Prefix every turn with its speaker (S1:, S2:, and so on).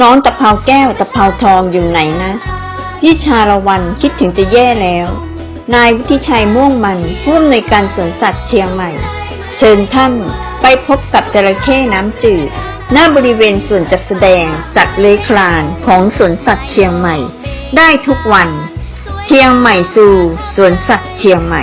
S1: น้องตะเภาแก้วตะเภาทองอยู่ไหนนะ พี่ชาละวันคิดถึงจะแย่แล้ว นายวุฒิชัยม่วงมันผู้อำนวยการสวนสัตว์เชียงใหม่ เชิญท่านไปพบกับจระเข้น้ำจืด หน้าบริเวณส่วนจัดแสดงสัตว์เลื้อยคลานของสวนสัตว์เชียงใหม่ ได้ทุกวัน เชียงใหม่สู่สวนสัตว์เชียงใหม่